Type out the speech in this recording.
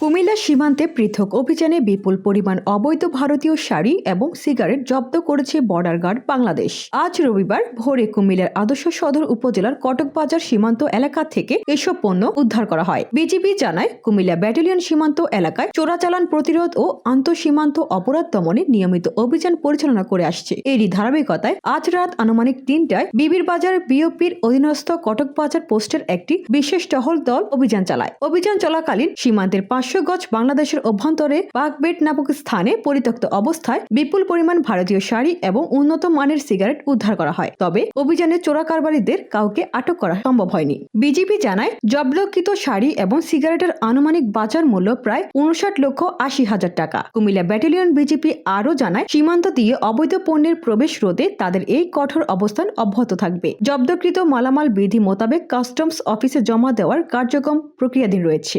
কুমিল্লা সীমান্তে পৃথক অভিযানে বিপুল পরিমাণ অবৈধ ভারতীয় শাড়ি এবং সিগারেট জব্দ করেছে বর্ডার গার্ড বাংলাদেশ। আজ রবিবার ভোরে কুমিল্লার আদর্শ সদর উপজেলার কটকবাজার সীমান্ত এলাকা থেকে এসব পণ্য উদ্ধার করা হয়। বিজিবি জানায়, কুমিল্লা ব্যাটালিয়ন সীমান্ত এলাকায় চোরাচালান প্রতিরোধ ও আন্তঃসীমান্ত অপরাধ দমনে নিয়মিত অভিযান পরিচালনা করে আসছে। এরই ধারাবাহিকতায় আজ রাত আনুমানিক তিনটায় বিবির বাজার বিওপির অধীনস্থ কটকবাজার পোস্টের একটি বিশেষ টহল দল অভিযান চালায়। অভিযান চলাকালীন সীমান্তের পাঁচশো বাংলাদেশের অভ্যন্তরে বাগবেট নামক স্থানে পরিত্যক্ত অবস্থায় বিপুল পরিমাণ ভারতীয় শাড়ি এবং উন্নত মানের সিগারেট উদ্ধার করা হয়। তবে অভিযানে চোরা কারবারিদের কাউকে আটক করা সম্ভব হয়নি। বিজিবি জানায়, জব্দকৃত শাড়ি এবং সিগারেটের আনুমানিক বাজার মূল্য প্রায় উনষাট লক্ষ আশি হাজার টাকা। কুমিল্লা ব্যাটালিয়ন বিজেপি আরও জানায়, সীমান্ত দিয়ে অবৈধ পণ্যের প্রবেশ রোধে তাদের এই কঠোর অবস্থান অব্যাহত থাকবে। জব্দকৃত মালামাল বিধি মোতাবেক কাস্টমস অফিসে জমা দেওয়ার কার্যক্রম প্রক্রিয়াধীন রয়েছে।